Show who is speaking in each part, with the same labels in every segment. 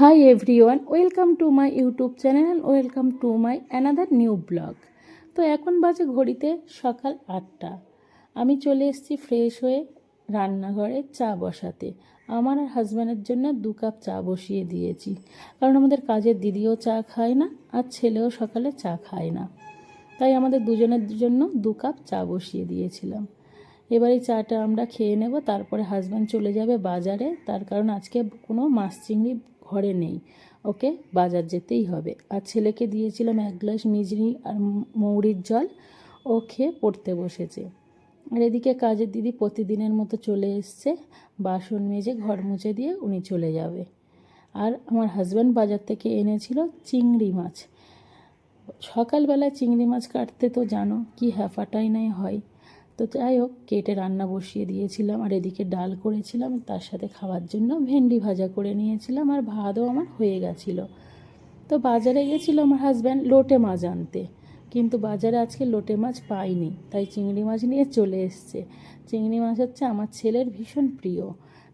Speaker 1: Everyone, welcome to my YouTube channel and welcome to my another new blog. তো এখন বাজে ঘড়িতে সকাল আটটা। আমি চলে এসেছি ফ্রেশ হয়ে রান্নাঘরে চা বসাতে। আমার আর হাজব্যান্ডের জন্য দু কাপ চা বসিয়ে দিয়েছি। কারণ আমাদের কাজের দিদিও চা খায় না আর ছেলেও সকালে চা খায় না। তাই আমাদের দুজনের জন্য দু কাপ চা বসিয়ে দিয়েছিলাম। এবারে চাটা আমরা খেয়ে নেব তারপরে হাজব্যান্ড চলে যাবে বাজারে। তার কারণ আজকে কোনো মাছ চিংড়ি ঘরে নেই। ওকে? বাজার যেতেই হবে। আর ছেলেকে দিয়েছিলাম এক গ্লাস মিজরি আর মৌরির জল। ও খেয়ে পড়তে বসেছে। আর এদিকে কাজের দিদি প্রতিদিনের মতো চলে এসছে। বাসন মেজে ঘর মুছে দিয়ে উনি চলে যাবে। আর আমার হাজব্যান্ড বাজার থেকে এনেছিল চিংড়ি মাছ। সকালবেলায় চিংড়ি মাছ কাটতে তো জানো কি হ্যাফাটাই নাই হয়। তো যাই হোক, কেটে রান্না বসিয়ে দিয়েছিলাম আর এদিকে ডাল করেছিলাম, তার সাথে খাওয়ার জন্য ভেন্ডি ভাজা করে নিয়েছিলাম আর ভাতও আমার হয়ে গেছিল। তো বাজারে গেছিল আমার হাজব্যান্ড লোটে মাছ আনতে, কিন্তু বাজারে আজকে লোটে মাছ পাইনি, তাই চিংড়ি মাছ নিয়ে চলে এসছে। চিংড়ি মাছ হচ্ছে আমার ছেলের ভীষণ প্রিয়,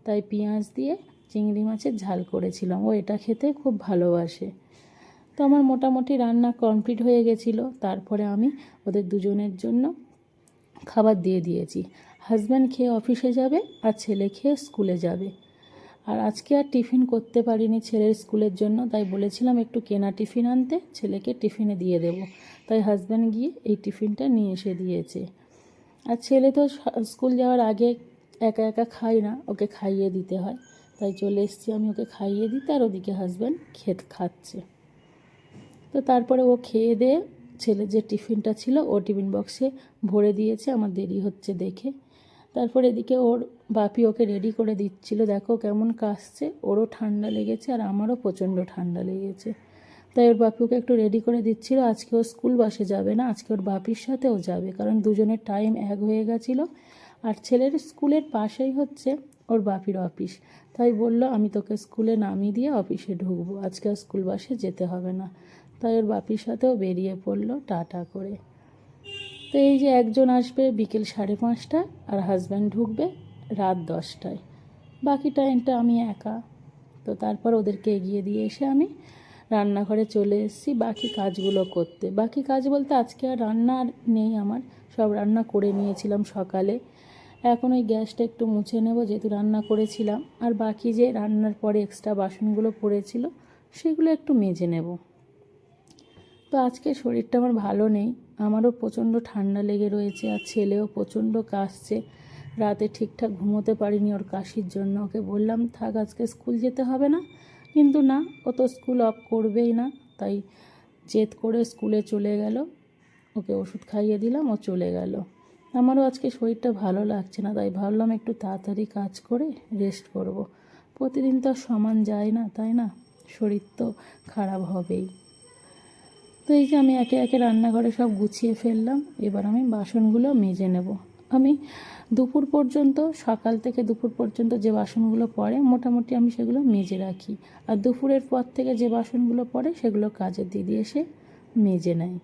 Speaker 1: তাই পেঁয়াজ দিয়ে চিংড়ি মাছের ঝাল করেছিলাম, ও এটা খেতে খুব ভালোবাসে। তো আমার মোটামুটি রান্না কমপ্লিট হয়ে গেছিল, তারপরে আমি ওদের দুজনের জন্য খাবার দিয়ে দিয়েছি। হাজব্যান্ড খেয়ে অফিসে যাবে আর ছেলে খেয়ে স্কুলে যাবে। আর আজকে আর টিফিন করতে পারিনি ছেলের স্কুলের জন্য, তাই বলেছিলাম একটু কেনা টিফিন আনতে, ছেলেকে টিফিনে দিয়ে দেবো। তাই হাজব্যান্ড গিয়ে এই টিফিনটা নিয়ে এসে দিয়েছে। আর ছেলে তো স্কুল যাওয়ার আগে একা একা খায় না, ওকে খাইয়ে দিতে হয়। তাই চলে এসেছি আমি ওকে খাইয়ে দিতে, আর ওদিকে হাজব্যান্ড খেত খাচ্ছে। তো তারপরে ও খেয়ে দিয়ে ছেলে যে টিফিনটা ছিল, ও টিফিন বক্সে ভরে দিয়েছে, আমার দেরি হচ্ছে দেখে। তারপর এদিকে ওর বাপি ওকে রেডি করে দিচ্ছিল, দেখো কেমন কাশছে, ওরও ঠান্ডা লেগেছে আর আমারও প্রচণ্ড ঠান্ডা লেগেছে। তাই ওর বাপি ওকে একটু রেডি করে দিচ্ছিল, আজকে ও স্কুল বাসে যাবে না, আজকে ওর বাপির সাথেও যাবে, কারণ দুজনের টাইম এক হয়ে গেছিল। আর ছেলের স্কুলের পাশেই হচ্ছে ওর বাপির অফিস তাই বলল, আমি তোকে স্কুলে নামিয়ে দিয়ে অফিসে ঢুকবো, আজকে স্কুল বাসে যেতে হবে না। তাই ওর বাপির সাথেও বেরিয়ে পড়ল টাটা করে। তো এই যে একজন আসবে বিকেল সাড়ে পাঁচটা আর হাজব্যান্ড ঢুকবে রাত দশটায়। বাকি টাইমটা আমি একা। তো তারপর ওদেরকে এগিয়ে দিয়ে এসে আমি রান্নাঘরে চলে এসেছি বাকি কাজগুলো করতে। বাকি কাজ বলতে আজকে আর রান্না আর নেই আমার, সব রান্না করে নিয়েছিলাম সকালে। এখন ওই গ্যাসটা একটু মুছে নেব যেহেতু রান্না করেছিলাম। আর বাকি যে রান্নার পরে এক্সট্রা বাসনগুলো পড়েছিল, সেগুলো একটু মেজে নেব। তো আজকে শরীরটা আমার ভালো নেই। আমারও প্রচণ্ড ঠান্ডা লেগে রয়েছে আর ছেলেও প্রচণ্ড কাশছে। রাতে ঠিকঠাক ঘুমোতে পারিনি ওর কাশির জন্য। ওকে বললাম, থাক, আজকে স্কুল যেতে হবে না। কিন্তু না, ও তো স্কুল অফ করবেই না, তাই জেদ করে স্কুলে চলে গেল। ওকে ওষুধ খাইয়ে দিলাম, ও চলে গেল। আমারও আজকে শরীরটা ভালো লাগছে না, তাই ভাবলাম একটু তাড়াতাড়ি কাজ করে রেস্ট করব। প্রতিদিন তো সমান যায় না, তাই না? শরীর তো খারাপ হবেই। তো এই যে আমি একে একে রান্নাঘরে সব গুছিয়ে ফেললাম, এবার আমি বাসনগুলো মেজে নেব। আমি দুপুর পর্যন্ত, সকাল থেকে দুপুর পর্যন্ত যে বাসনগুলো পড়ে, মোটামুটি আমি সেগুলো মেজে রাখি। আর দুপুরের পর থেকে যে বাসনগুলো পড়ে, সেগুলো কাজের দিদি এসে মেজে নেয়।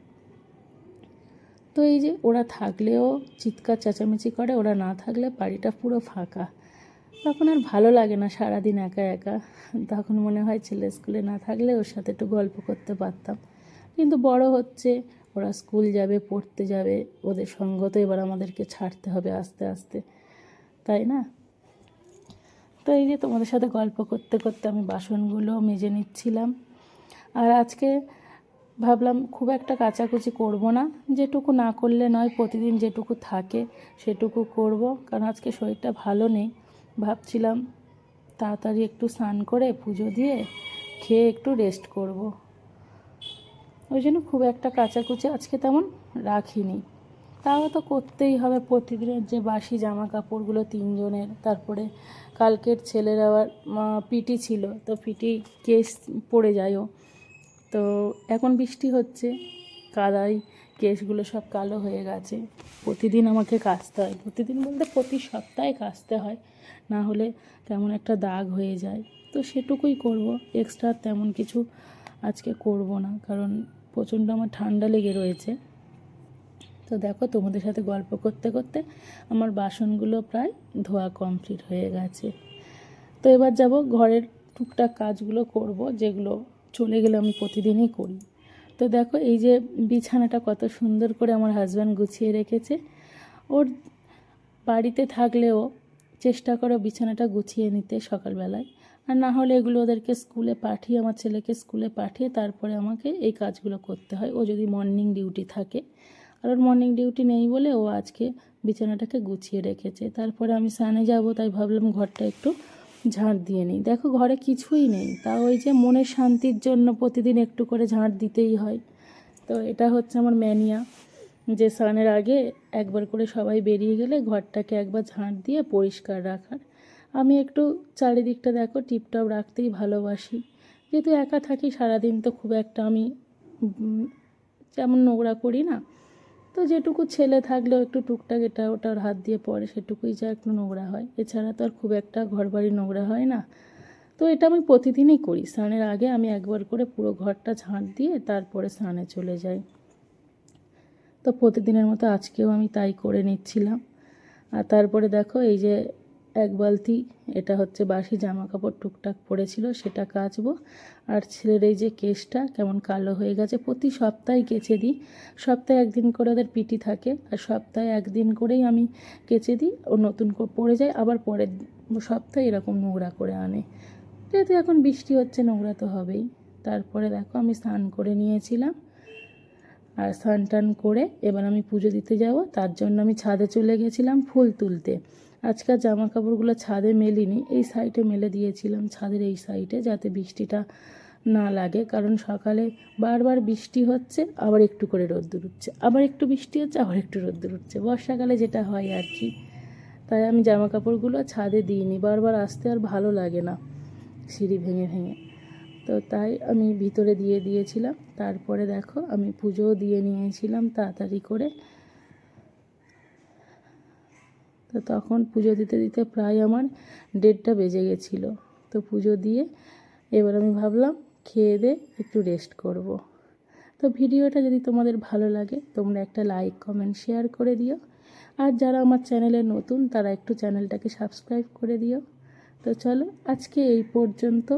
Speaker 1: তো এই যে ওরা থাকলেও চিৎকার চেঁচামেচি করে, ওরা না থাকলে বাড়িটা পুরো ফাঁকা। তখন আর ভালো লাগে না সারাদিন একা একা। তখন মনে হয় ছেলে স্কুলে না থাকলে ওর সাথে একটু গল্প করতে পারতাম। কিন্তু বড় হচ্ছে, ওরা স্কুল যাবে, পড়তে যাবে, ওদের সঙ্গ তো এবার আমাদেরকে ছাড়তে হবে আস্তে আস্তে, তাই না তো এই যে তোমাদের সাথে গল্প করতে করতে আমি বাসনগুলো মেজে নিচ্ছিলাম, আর আজকে ভাবলাম খুব একটা কাচাকুচি করব না, যেটুকু না করলে নয়, প্রতিদিন যেটুকু থাকে সেটুকু করব, কারণ আজকে শরীরটা ভালো নেই, ভাবছিলাম তাড়াতাড়ি একটু স্নান করে পুজো দিয়ে খেয়ে একটু রেস্ট করব। ওই জন্য খুব একটা কাচাকুচি আজকে তেমন রাখিনি। তাও তো করতেই হবে প্রতিদিনের যে বাসি জামা কাপড়গুলো তিনজনের, তারপরে কালকের ছেলের আবার পিটি ছিল, তো পিটি কেস পড়ে যায়ও। তো এখন বৃষ্টি হচ্ছে কাদাই কেসগুলো সব কালো হয়ে গেছে। প্রতিদিন আমাকে কাচতে হয়, প্রতিদিন বলতে প্রতি সপ্তাহে কাচতে হয়, না হলে কেমন একটা দাগ হয়ে যায়। তো সেটুকুই করব এক্সট্রা তেমন কিছু আজকে করব না, কারণ প্রচণ্ড আমার ঠান্ডা লেগে রয়েছে। তো দেখো তোমাদের সাথে গল্প করতে করতে আমার বাসনগুলো প্রায় ধোয়া কমপ্লিট হয়ে গেছে। তো এবার যাব ঘরের টুকটাক কাজগুলো করব, যেগুলো চলে গেলে আমি প্রতিদিনই করি। তো দেখো এই যে বিছানাটা কত সুন্দর করে আমার হাজব্যান্ড গুছিয়ে রেখেছে। ওর বাড়িতে থাকলেও চেষ্টা করো বিছানাটা গুছিয়ে নিতে সকালবেলায়। আর না হলে এগুলো ওদেরকে স্কুলে পাঠিয়ে, আমার ছেলেকে স্কুলে পাঠিয়ে তারপরে আমাকে এই কাজগুলো করতে হয়। ও যদি মর্নিং ডিউটি থাকে, আর ওর মর্নিং ডিউটি নেই বলে ও আজকে বিছানাটাকে গুছিয়ে রেখেছে। তারপরে আমি স্নানে যাব, তাই ভাবলাম ঘরটা একটু ঝাঁট দিয়ে নিই। দেখো ঘরে কিছুই নেই। তা ওই যে মনের শান্তির জন্য প্রতিদিন একটু করে ঝাঁট দিতেই হয়। তো এটা হচ্ছে আমার ম্যানিয়া যে স্নানের আগে একবার করে সবাই বেরিয়ে গেলে ঘরটাকে একবার ঝাঁট দিয়ে পরিষ্কার রাখার আমি একটু চারিদিকটা দেখো, টিপটপ রাখতেই ভালোবাসি। যেহেতু একা থাকি, সারাদিন তো খুব একটা আমি যেমন নোংরা করি না। তো যেটুকু ছেলে থাকলেও একটু টুকটাক এটা ওটার হাত দিয়ে পড়ে সেটুকুই যা একটু নোংরা হয়। এছাড়া তো আর খুব একটা ঘরবাড়ি নোংরা হয় না। তো এটা আমি প্রতিদিনই করি। স্নানের আগে আমি একবার করে পুরো ঘরটা ঝাঁট দিয়ে তারপরে স্নানে চলে যাই। তো প্রতিদিনের মতো আজকেও আমি তাই করে নিচ্ছিলাম। আর তারপরে দেখো, এই যে এক বালতি, এটা হচ্ছে বাসি জামা কাপড় টুকটাক পড়েছিল, সেটা কাচবো। আর ছেলের এই যে কেসটা কেমন কালো হয়ে গেছে, প্রতি সপ্তাহে কেচে দিই। সপ্তাহে একদিন করে ওদের পিটি থাকে, আর সপ্তাহে একদিন করেই আমি কেচে দিই, ও নতুন পড়ে যায়, আবার পরের সপ্তাহে এরকম নোংরা করে আনে। যেহেতু এখন বৃষ্টি হচ্ছে, নোংরা তো হবেই। তারপরে দেখো, আমি স্নান করে নিয়েছিলাম। আর স্নান টান করে এবার আমি পুজো দিতে যাব, তার জন্য আমি ছাদে চলে গেছিলাম ফুল তুলতে। আজকাল জামা কাপড়গুলো ছাদে মেলিনি, এই সাইডে মেলে দিয়েছিলাম ছাদের এই সাইডে যাতে বৃষ্টিটা না লাগে। কারণ সকালে বারবার বৃষ্টি হচ্ছে, আবার একটু করে রোদ্দুর উঠছে। আবার একটু বৃষ্টি হচ্ছে, আবার একটু রোদ্দুর উঠছে। বর্ষাকালে যেটা হয় আর কি। তাই আমি জামা কাপড়গুলো ছাদে দিইনি, বারবার আসতে আর ভালো লাগে না সিঁড়ি ভেঙে ভেঙে। তো তাই আমি ভিতরে দিয়ে দিয়েছিলাম। তারপরে দেখো আমি পুজোও দিয়ে নিয়েছিলাম তাড়াতাড়ি করে। তো তখন পুজো দিতে দিতে প্রায় আমার দেড়টা বেজে গেছিল। তো পুজো দিয়ে এবার আমি ভাবলাম খেয়ে দে, একটু রেস্ট করব। তো ভিডিওটা যদি তোমাদের ভালো লাগে, তোমরা একটা লাইক কমেন্ট শেয়ার করে দিও। আর যারা আমার চ্যানেলে নতুন, তারা একটু চ্যানেলটাকে সাবস্ক্রাইব করে দিও। তো চলো, আজকে এই পর্যন্ত।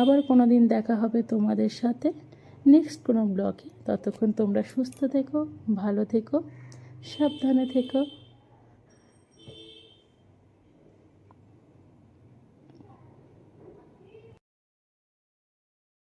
Speaker 1: আবার কোনো দিন দেখা হবে তোমাদের সাথে নেক্সট কোনো ব্লগে ততক্ষণ তোমরা সুস্থ থেকো, ভালো থেকো, সাবধানে থেকো।